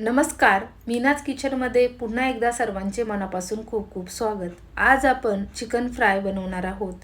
नमस्कार मीनाज किचनमध्ये पुन्हा एकदा सर्वांचे मनापासून खूप खूप स्वागत. आज आपण चिकन फ्राय बनवणार आहोत.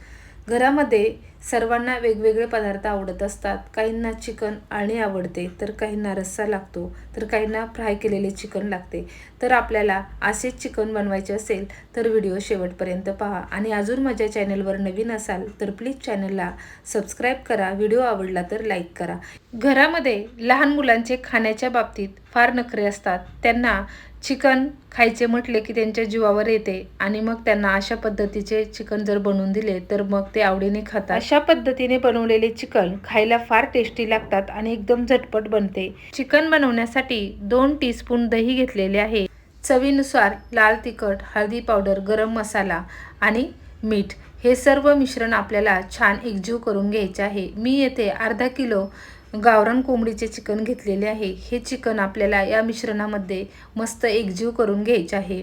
घरामध्ये सर्वांना वेगवेगळे पदार्थ आवडत असतात. काहींना चिकन आणि आवडते तर काहींना रस्सा लागतो तर काहींना फ्राय केलेले चिकन लागते. तर आपल्याला असेच चिकन बनवायचे असेल तर व्हिडिओ शेवटपर्यंत पहा. आणि अजून माझ्या चॅनलवर नवीन असाल तर प्लीज चॅनलला सबस्क्राईब करा. व्हिडिओ आवडला तर लाईक करा. घरामध्ये लहान मुलांचे खाण्याच्या बाबतीत फार नखरे असतात. त्यांना चिकन खायचे म्हटले की त्यांच्या जीवावर येते आणि मग त्यांना अशा पद्धतीचे चिकन जर बनवून दिले तर मग ते आवडीने खातात. अशा पद्धतीने बनवलेले चिकन खायला फार टेस्टी लागतात आणि एकदम झटपट बनते. चिकन बनवण्यासाठी दोन टीस्पून दही घेतलेले आहे. चवीनुसार लाल तिखट हळदी पावडर गरम मसाला आणि मीठ हे सर्व मिश्रण आपल्याला छान एकजीव करून घ्यायचे आहे. मी येथे अर्धा किलो गावरान कोंबडीचे चिकन घेतलेले आहे. हे चिकन आपल्याला या मिश्रणामध्ये मस्त एकजीव करून घ्यायचे आहे.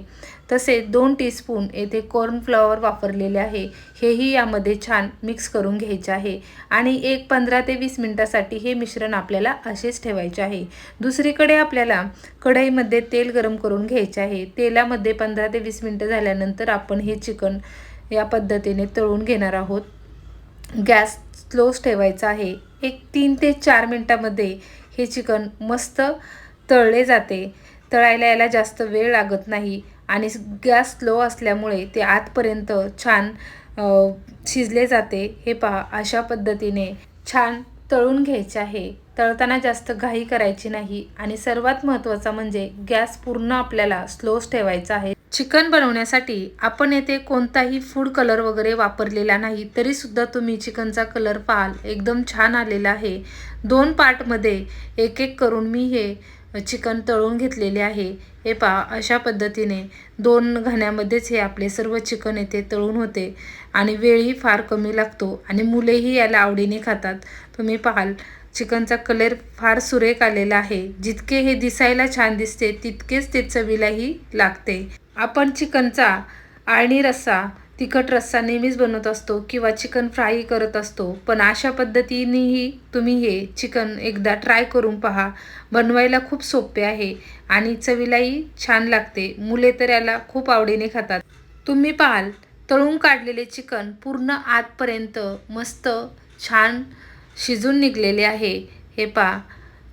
तसेच दोन टीस्पून येथे कॉर्नफ्लॉवर वापरलेले आहे. हेही यामध्ये छान मिक्स करून घ्यायचे आहे. आणि एक पंधरा ते वीस मिनटासाठी हे मिश्रण आपल्याला असेच ठेवायचे आहे. दुसरीकडे आपल्याला कढईमध्ये तेल गरम करून घ्यायचे आहे. तेलामध्ये पंधरा ते वीस मिनटं झाल्यानंतर आपण हे चिकन या पद्धतीने तळून घेणार आहोत. गॅस स्लोच ठेवायचा आहे. एक तीन ते चार मिनटामध्ये हे चिकन मस्त तळले जाते. तळायला याला जास्त वेळ लागत नाही आणि गॅस स्लो असल्यामुळे ते आतपर्यंत छान शिजले जाते. हे पहा अशा पद्धतीने छान तळून घ्यायचे आहे. तळताना जास्त घाई करायची नाही आणि सर्वात महत्त्वाचा म्हणजे गॅस पूर्ण आपल्याला स्लोच ठेवायचा आहे. चिकन बनवण्यासाठी आपण येथे कोणताही फूड कलर वगैरे वापरलेला नाही तरीसुद्धा तुम्ही चिकनचा कलर पाहाल. एकदम छान आलेला आहे. दोन पार्टमध्ये एक एक करून मी हे चिकन तळून घेतलेले आहे. हे पहा अशा पद्धतीने दोन घाण्यामध्येच हे आपले सर्व चिकन येथे तळून होते आणि वेळही फार कमी लागतो आणि मुलेही याला आवडीने खातात. तुम्ही पाहाल चिकनचा कलर फार सुरेख आलेला आहे. जितके हे दिसायला छान दिसते तितकेच ते चवीलाही लागते. आपण चिकनचा आळणी रस्सा तिखट रस्सा नेहमीच बनवत असतो किंवा चिकन फ्राई करत असतो. पण अशा पद्धतीनेही तुम्ही हे चिकन एकदा ट्राय करून पहा. बनवायला खूप सोपे आहे आणि चवीलाही छान लागते. मुले तर याला खूप आवडीने खातात. तुम्ही पाहाल तळून काढलेले चिकन पूर्ण आतपर्यंत मस्त छान शिजून निघलेले आहे. हे पहा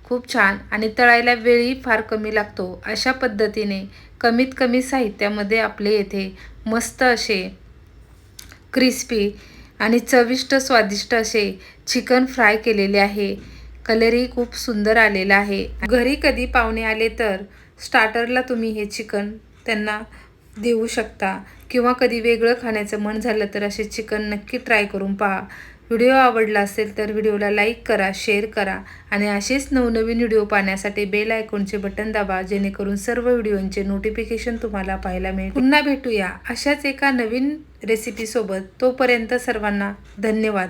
खूप छान आणि तळायला वेळही फार कमी लागतो. अशा पद्धतीने कमीत कमी साहित्यामध्ये आपले येथे मस्त असे क्रिस्पी आणि चविष्ट स्वादिष्ट असे चिकन फ्राय केलेले आहे. कलरही खूप सुंदर आलेला आहे. घरी कधी पाहुणे आले तर स्टार्टरला तुम्ही हे चिकन त्यांना देऊ शकता किंवा कधी वेगळं खाण्याचं मन झालं तर असे चिकन नक्की ट्राय करून पहा. व्हिडिओ आवडला असेल तर व्हिडिओला लाईक करा शेअर करा आणि असेच नवनवीन व्हिडिओ पाहण्यासाठी बेल आयकॉनचे बटन दाबा जेणेकरून सर्व व्हिडिओंचे नोटिफिकेशन तुम्हाला पाहायला मिळेल. पुन्हा भेटूया अशाच एका नवीन रेसिपीसोबत तोपर्यंत सर्वांना धन्यवाद.